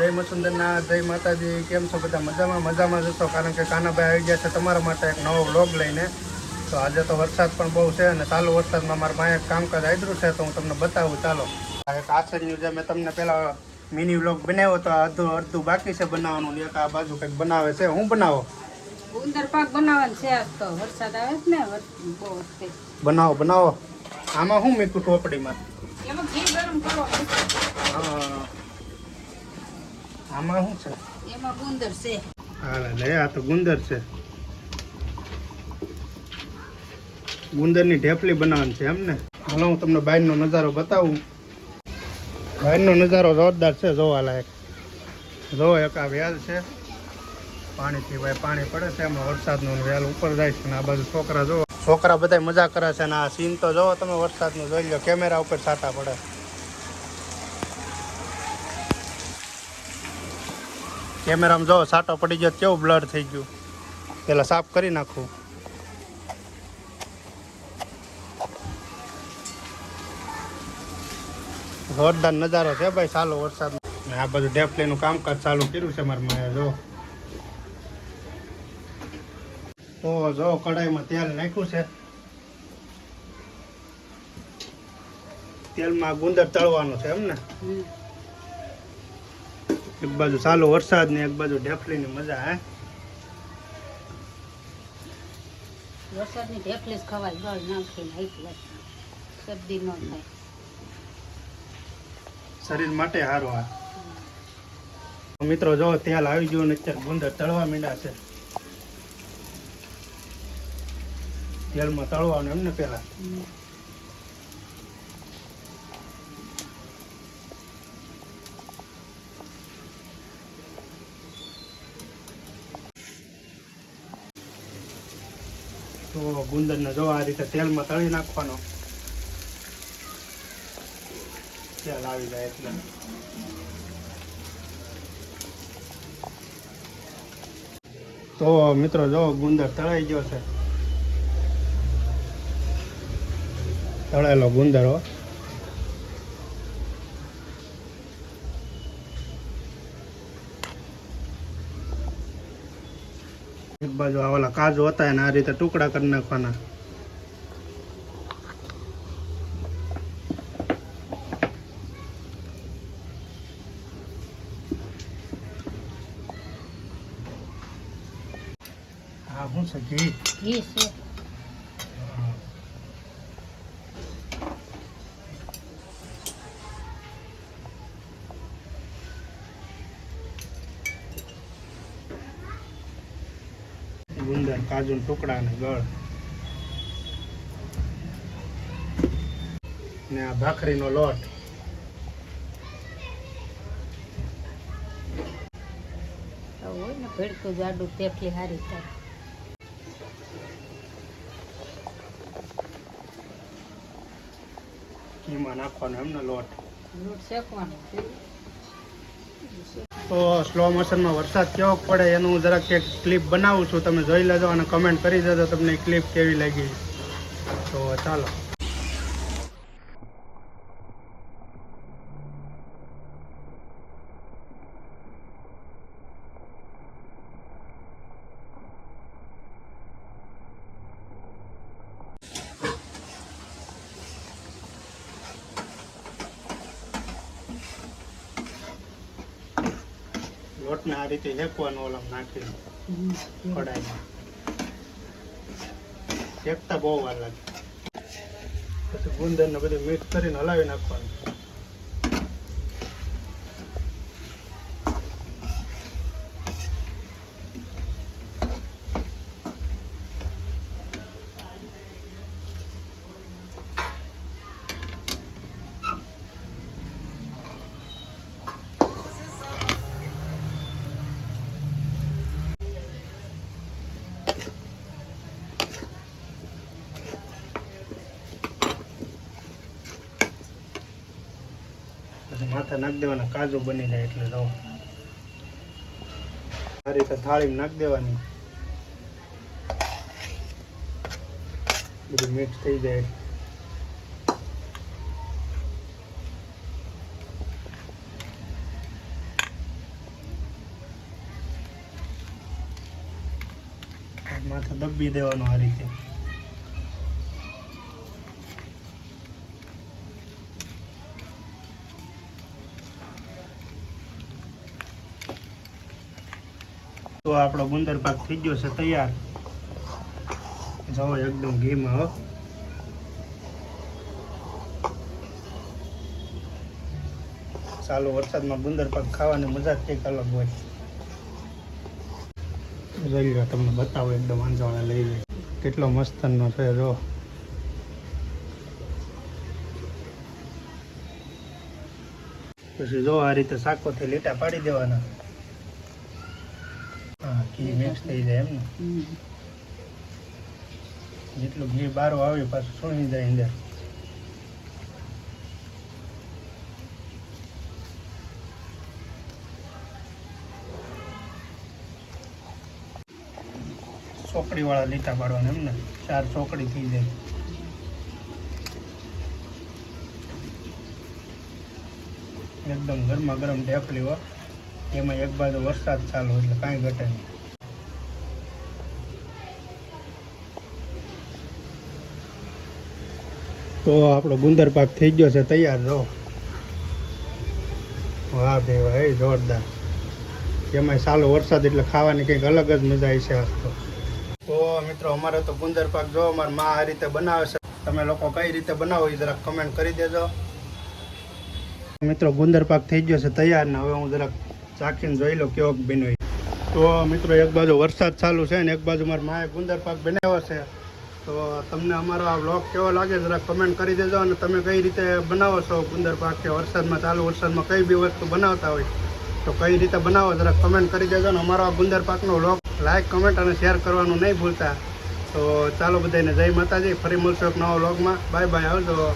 જય મસુંદરના જય માતાજી કેમ છો બધા? મજામાં મજામાં જશો કારણ કે કાનાભાઈ આવી ગયા છે તમારા માટે એક નવો વ્લોગ લઈને. તો આજે તો વરસાદ પણ બહુ છે અને ચાલુ વરસાદમાં મારા એક કામકાજ આદરું છે તો હું તમને બતાવું. ચાલો. એક આશ્ચર્યનું જે મેં તમને પહેલાં મિની વ્લોગ બનાવ્યો તો આ અડધું અડધું બાકી છે બનાવવાનું એક આ બાજુ કંઈક બનાવે છે. હું બનાવો? ઉંદર પાક બનાવવાનું છે આજ તો. વરસાદ આવે છે ને બહુ બનાવો બનાવો. આમાં શું મીઠું ટોપડીમાં? એમાં ઘી ગરમ કરવાનું હા. આમાં શું છે? એમાં ગુંદર છે. હા લે આ તો ગુંદર છે. ગુંદરની ઢેપલી બનાવવાની છે એમ ને હાલો હું તમને બહારનો નજારો બતાવું. બહારનો નજારો જોરદાર છે જોવા લાયક જો એક આ વેલ છે. પાણીથી ભાઈ પાણી પડે છે એમાં વરસાદનું વેલ ઉપર જાય છે અને આ બાજુ છોકરા જોવો. છોકરા બધા મજા કરે છે અને આ સીન તો જોવો તમે વરસાદનું જોઈ લો કેમેરા ઉપર છાટા પડે. કેમેરામાં જો સાટો પડી ગયો કેવું બ્લડ થઈ ગયું? પેલા સાફ કરી નાખું. જોરદાર નજારો છે ભાઈ ચાલો વરસાદ. આ બધું ડેફલીનું કામકાજ ચાલુ કર્યું છે મારા માયા, જો. જો કડાઈમાં તેલ નાખ્યું છે. તેલમાં ગુંદર તળવાનું છે એમ ને? હમ. એક બાજુ ચાલુ વરસાદ ને એક બાજુ ઢેફલીની મજા હે? વરસાદની ઢેફલી જ ખવાય ગળ નાખીને એટલે શરદી ન થાય. શરીર માટે સારું આ. મિત્રો જો તેલ આવી ગયો ને અત્યારે ગુંદર તળવા માંડ્યા છે. તેલમાં તળવાનું એમ ને તો ગુંદરને જો આ રીતે તેલમાં તળી નાખવાનો. તેલ આવી જાય એટલે. તો મિત્રો જો ગુંદર તળાઈ ગયો છે. તળેલો ગુંદર હો. એક બાજુ આ ઓલા કાજુ હતા એને આ રીતે ટુકડા કરી નાખવાના. હા શું છે ઘી? ઘી છે. કાજુ ટુકડા અને ગળ. ને આ ભાખરીનો લોટ. હોય ને ભેડકું જાડું ઢેફલી સારી થાય. ઘીમાં નાખવાનો એમને લોટ. લોટ શેકવાનો તો સ્લો મોશનમાં વરસાદ કેવો પડે એનું જરાક એક ક્લિપ બનાવું છું. તમે જોઈ લેજો અને કમેન્ટ કરી દેજો તમને ક્લિપ કેવી લાગી. તો ચાલો. લોટને આ રીતે શેકવાનો ઓલમ નાખી. કડાઈમાં. શેકતા બહુ વાર લાગે. પછી ગુંદર ને બધું મિક્સ કરીને હલાવી નાખવાનું. નાખી દેવાના, કાજુ બની જાય એટલે રવો આ રીતે થાળી નાખી દેવાની. બધું મિક્સ થઈ જાય. માથે દબી દેવાનું આ રીતે. તો આપણો ગુંદર પાક થઈ ગયો છે તૈયાર. જો એકદમ ઘીમાં, હો. ચાલુ વરસાદમાં ગુંદર પાક ખાવાની મજા જ કંઈક અલગ હોય. જોઈ લો, તમને બતાવો એકદમ આંજવાળા લઈ લે કેટલો મસ્તનો છે, જો. પછી જો આ રીતે શાકોથી લીટા પાડી દેવાના. ઘી મિક્સ થઈ જાય એમ જેટલું ઘી બારું આવે, પાછું સુણી જાય અંદર. ચોકડી વાળા લીટા પાડવાના એમ ને. ચાર ચોકડી થઈ જાય. એકદમ ગરમા ગરમ ઢેફલી હો. એમાં એક બાજુ વરસાદ ચાલુ એટલે કાંઈ ઘટે નહીં. તો આપણો ગુંદર પાક થઈ ગયો છે, તૈયાર રહો. વાહ ભાઈ જોરદાર. એમાંય સાલો વરસાદ એટલે ખાવાની કંઈક અલગ જ મજા આવી છે આજ તો. તો મિત્રો, અમારે તો ગુંદર પાક જો અમારે માં આ રીતે બનાવે છે. તમે લોકો કઈ રીતે બનાવો એ જરાક કમેન્ટ કરી દેજો. મિત્રો, ગુંદર પાક થઈ ગયો છે, તૈયાર ને હવે હું જરાક ચાખીને જોઈ લો કેવો બન્યો તો મિત્રો, એક બાજુ વરસાદ ચાલુ છે ને એક બાજુ મારા માએ ગુંદર પાક બનાવ્યો છે. તો તમને અમારો આ વ્લોગ કેવો લાગે જરા કમેન્ટ કરી દેજો અને તમે કઈ રીતે બનાવો છો ગુંદર પાક કે વરસાદમાં ચાલુ, વરસાદમાં કઈ બી વસ્તુ બનાવતા હોય, તો કઈ રીતે બનાવો જરા કમેન્ટ કરી દેજો અને અમારો આ ગુંદર પાકનો વ્લોગ લાઈક કમેન્ટ અને શેર કરવાનું નહીં ભૂલતા. તો ચાલો બધાને જય માતાજી, ફરી મળશો એક નવા બ્લોગમાં બાય બાય આવજો.